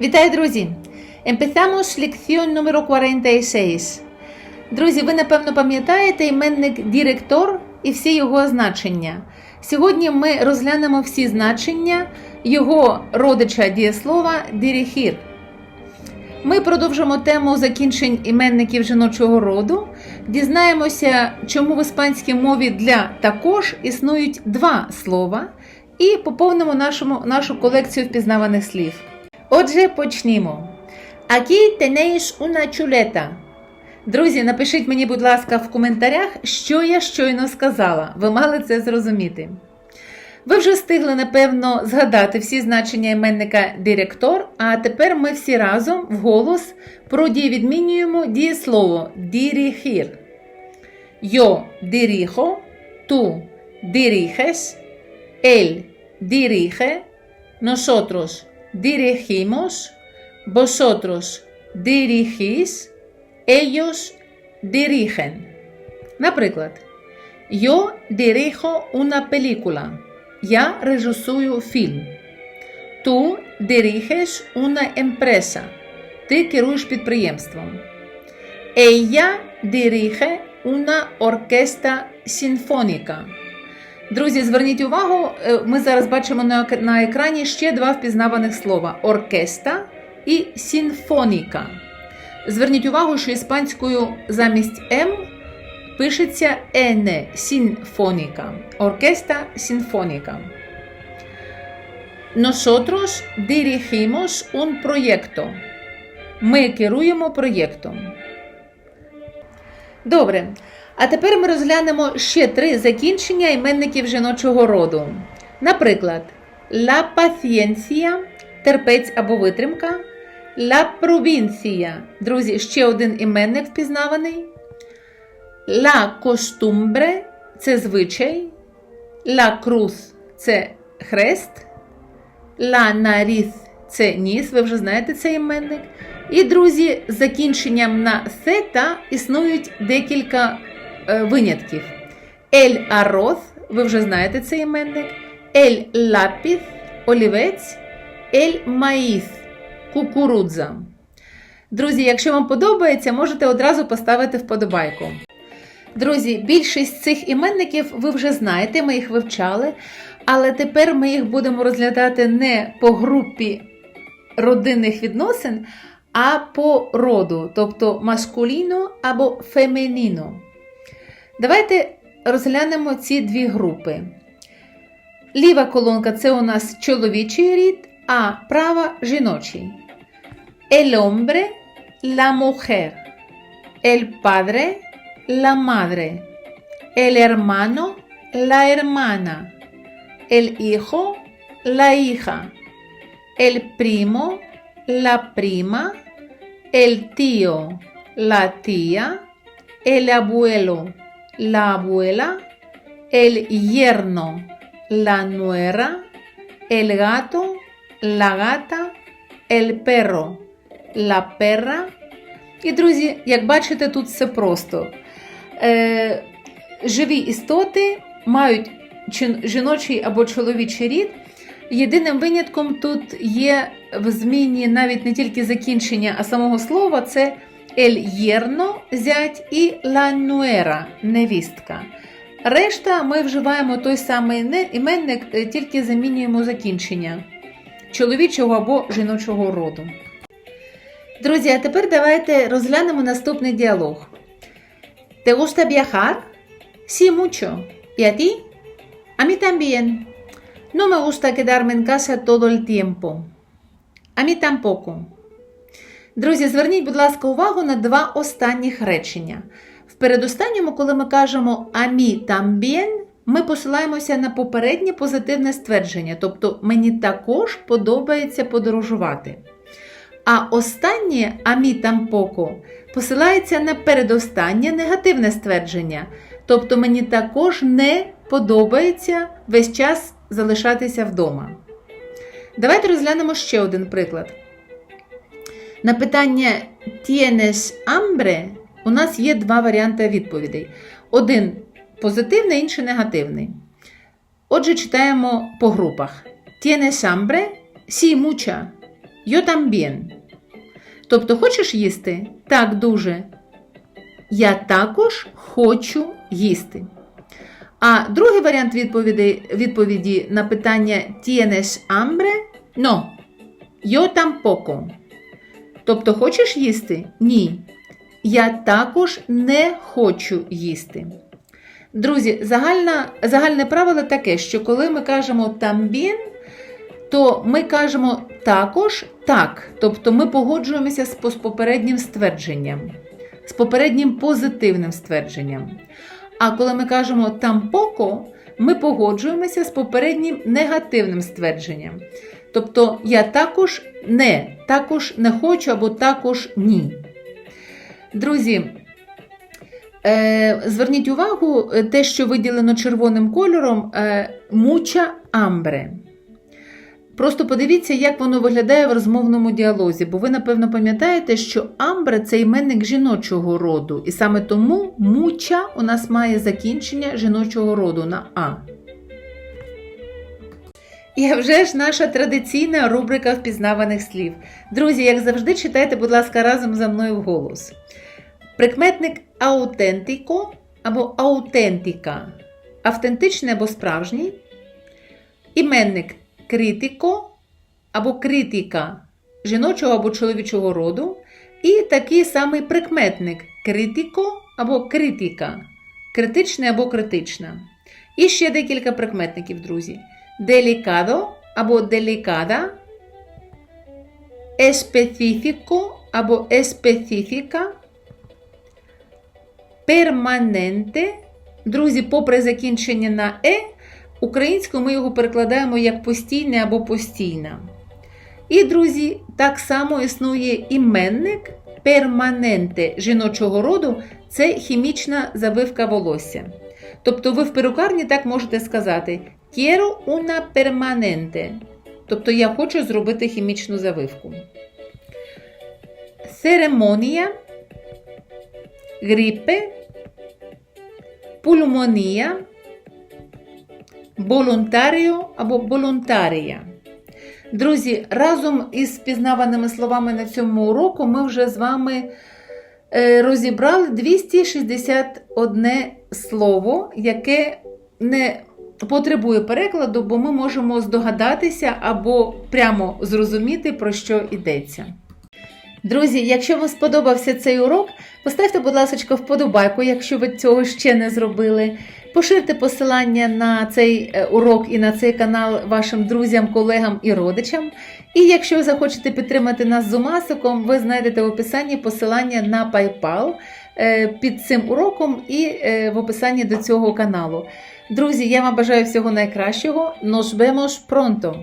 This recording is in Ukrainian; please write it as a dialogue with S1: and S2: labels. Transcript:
S1: Вітаю, друзі! Empezamos lección número 46. Друзі, ви напевно пам'ятаєте іменник директор і всі його значення. Сьогодні ми розглянемо всі значення його родича дієслова дирихір. Ми продовжимо тему закінчень іменників жіночого роду. Дізнаємося, чому в іспанській мові для також існують два слова, і поповнимо нашому, нашу колекцію впізнаваних слів. Отже, почнімо. Aquí tenéis una chuleta. Друзі, напишіть мені, будь ласка, в коментарях, що я щойно сказала. Ви мали це зрозуміти. Ви вже встигли, напевно, згадати всі значення іменника директор, а тепер ми всі разом вголос продієвідмінюємо дієслово dirigir. Yo dirijo, tú diriges, él dirige, nosotros dirigimos, vosotros dirigís, ellos dirigen. Наприклад, yo dirijo una película. Я режисую фільм. Tú diriges una empresa. Ти керуєш підприємством. Ella dirige una orquesta sinfónica. Друзі, зверніть увагу, е, ми зараз бачимо на екрані ще два впізнаваних слова: оркеста і синфоніка. Зверніть увагу, що іспанською замість М пишеться ене синфоніка. Оркеста синфоніка. Nosotros dirigimos un proyecto. Ми керуємо проєктом. Добре. А тепер ми розглянемо ще три закінчення іменників жіночого роду. Наприклад, la paciencia – терпець або витримка, la provincia – друзі, ще один іменник впізнаваний. La costumbre – це звичай, la cruz – це хрест, la nariz – це ніс, ви вже знаєте цей іменник. І, друзі, закінченням на «сета» існують декілька винятків. El arroz, ви вже знаєте цей іменник, El lápiz – олівець, El maíz – кукурудза. Друзі, якщо вам подобається, можете одразу поставити вподобайку. Друзі, більшість цих іменників ви вже знаєте, ми їх вивчали, але тепер ми їх будемо розглядати не по групі родинних відносин, а по роду, тобто маскуліно або фемініно. Давайте розглянемо ці дві групи. Ліва колонка це у нас чоловічий рід, а права жіночий. El hombre, la mujer. El padre, la madre. El hermano, la hermana. El hijo, la hija. El primo, la prima. El tío, la tía. El abuelo, la abuela. El yerno, la nuera. El gato, la gata. El perro, la perra. І, друзі, як бачите, тут все просто. Е, живі істоти мають жіночий або чоловічий рід. Єдиним винятком тут є в зміні навіть не тільки закінчення, а самого слова це ель єрно зять і ла нуера невістка. Решта ми вживаємо той самий іменник, е, тільки замінюємо закінчення чоловічого або жіночого роду. Друзі, а тепер давайте розглянемо наступний діалог. ¿Te gusta viajar? Sí, mucho. ¿Y a ti? A mí también. No me gusta quedarme en casa todo el tiempo. A mí. Друзі, зверніть, будь ласка, увагу на два останніх речення. В передостанньому, коли ми кажемо «a mí también», ми посилаємося на попереднє позитивне ствердження, тобто мені також подобається подорожувати. А останнє амі тампоко посилається на передостаннє негативне ствердження. Тобто мені також не подобається весь час залишатися вдома. Давайте розглянемо ще один приклад. На питання «Tienes hambre» у нас є два варіанти відповідей. Один позитивний, інший негативний. Отже, читаємо по групах. ¿Tienes hambre? Sí, mucha. Yo también. Тобто, хочеш їсти? Так, дуже. Я також хочу їсти. А другий варіант відповіді, відповіді на питання Tienes hambre? No. Yo tampoco. Тобто, хочеш їсти? Ні. Я також не хочу їсти. Друзі, загальна, загальне правило таке, що коли ми кажемо тамбін, то ми кажемо також так. Тобто ми погоджуємося з попереднім ствердженням, з попереднім позитивним ствердженням. А коли ми кажемо тампоко, ми погоджуємося з попереднім негативним ствердженням. Тобто я також не, також не хочу або також ні. Друзі, е, зверніть увагу, е, те, що виділено червоним кольором, е, муча амбре. Просто подивіться, як воно виглядає в розмовному діалозі, бо ви, напевно, пам'ятаєте, що амбре це іменник жіночого роду, і саме тому муча у нас має закінчення жіночого роду на А. І вже ж наша традиційна рубрика впізнаваних слів. Друзі, як завжди, читайте, будь ласка, разом за мною вголос. Прикметник аутентико або аутентика автентичний або справжній. Іменник критико або критика жіночого або чоловічого роду. І такий самий прикметник критико або критика, критичний або критична. І ще декілька прикметників, друзі. Делікадо або делікада, еспецифіко або еспецифіка, перманенте. Друзі, попри закінчення на е, українською ми його перекладаємо як постійне або постійна. І, друзі, так само існує іменник перманенте жіночого роду це хімічна завивка волосся. Тобто ви в перукарні так можете сказати Quiero una permanente. Тобто я хочу зробити хімічну завивку. Церемонія, грипе, пульмонія, волонтаріо або волонтарія. Друзі, разом із пізнаваними словами на цьому уроку ми вже з вами е, розібрали 261 слово, яке не потребує перекладу, бо ми можемо здогадатися або прямо зрозуміти, про що йдеться. Друзі, якщо вам сподобався цей урок, поставте, будь ласка, вподобайку, якщо ви цього ще не зробили. Поширте посилання на цей е, урок і на цей канал вашим друзям, колегам і родичам. І якщо ви захочете підтримати нас з Умасиком, ви знайдете в описанні посилання на PayPal е, під цим уроком і е, в описанні до цього каналу. Друзі, я вам бажаю всього найкращого. Nos vemos pronto!